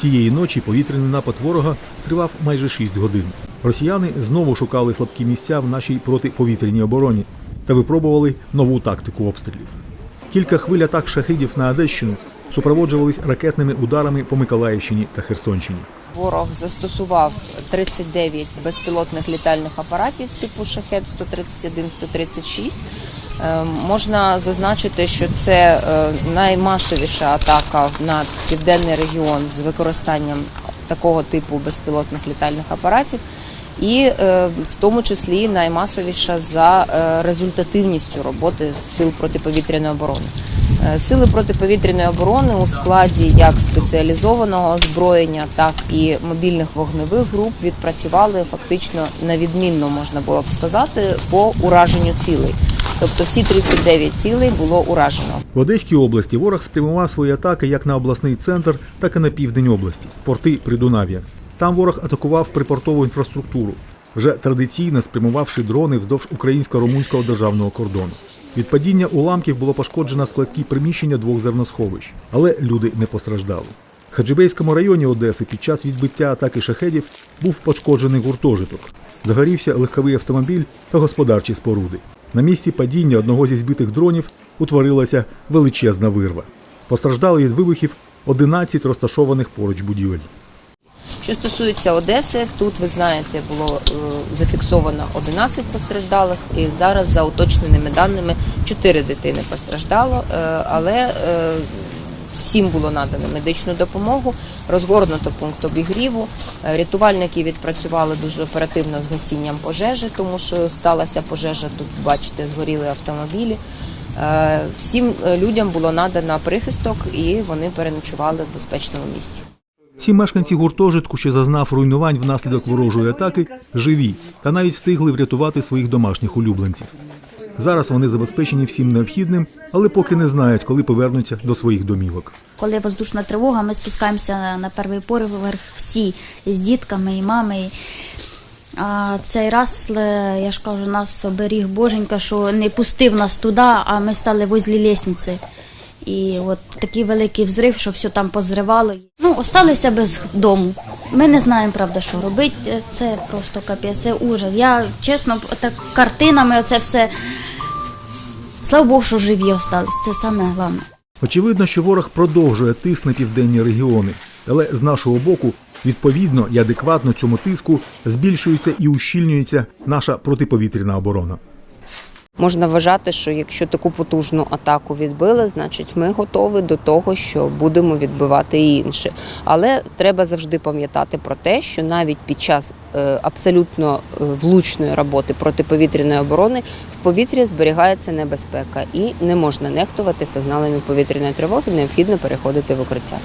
Тієї ночі повітряний напад ворога тривав майже 6 годин. Росіяни знову шукали слабкі місця в нашій протиповітряній обороні та випробували нову тактику обстрілів. Кілька хвиль атак шахидів на Одещину супроводжувались ракетними ударами по Миколаївщині та Херсонщині. Ворог застосував 39 безпілотних літальних апаратів типу шахет 131-136. Е, Можна зазначити, що це е, наймасовіша атака на південний регіон з використанням такого типу безпілотних літальних апаратів, і е, в тому числі наймасовіша за е, результативністю роботи сил протиповітряної оборони. Сили протиповітряної оборони у складі як спеціалізованого озброєння, так і мобільних вогневих груп відпрацювали фактично на відмінно, можна було б сказати, по ураженню цілей. Тобто всі 39 цілей було уражено. В Одеській області ворог спрямував свої атаки як на обласний центр, так і на південь області, порти Придунав'я. Там ворог атакував припортову інфраструктуру, вже традиційно спрямувавши дрони вздовж українсько-румунського державного кордону. Від падіння уламків було пошкоджено складські приміщення двох зерносховищ, але люди не постраждали. В Хаджибейському районі Одеси під час відбиття атаки шахедів був пошкоджений гуртожиток. Загорівся легковий автомобіль та господарчі споруди. На місці падіння одного зі збитих дронів утворилася величезна вирва. Постраждали від вибухів 11 розташованих поруч будівель. Що стосується Одеси, тут ви знаєте, було е, зафіксовано 11 постраждалих, і зараз за уточненими даними 4 дитини постраждало, е, але е, всім було надано медичну допомогу, розгорнуто пункт обігріву. Е, Рятувальники відпрацювали дуже оперативно з гасінням пожежі, тому що сталася пожежа. Тут бачите, згоріли автомобілі. Е, Всім е, людям було надано прихисток, і вони переночували в безпечному місці. Всі мешканці гуртожитку, що зазнав руйнувань внаслідок ворожої атаки, живі та навіть встигли врятувати своїх домашніх улюбленців. Зараз вони забезпечені всім необхідним, але поки не знають, коли повернуться до своїх домівок. Коли воздушна тривога, ми спускаємося на- перший поверх всі з дітками і мами. А цей раз, е, я ж кажу, нас оберіг Боженька, що не пустив нас туди, а ми стали возле лісниці. І от такий великий взрив, що все там позривало. Ну, осталися без дому. Ми не знаємо, правда, що робити. Це просто капець, це ужас. Я чесно, так картинами, оце все. Слава Богу, що живі остались. Це саме головне. Очевидно, що ворог продовжує тиск на південні регіони, але з нашого боку, відповідно і адекватно цьому тиску збільшується і ущільнюється наша протиповітряна оборона. Можна вважати, що якщо таку потужну атаку відбили, значить ми готові до того, що будемо відбивати і інше. Але треба завжди пам'ятати про те, що навіть під час е, абсолютно е, влучної роботи протиповітряної оборони в повітрі зберігається небезпека і не можна нехтувати сигналами повітряної тривоги. Необхідно переходити в укриття.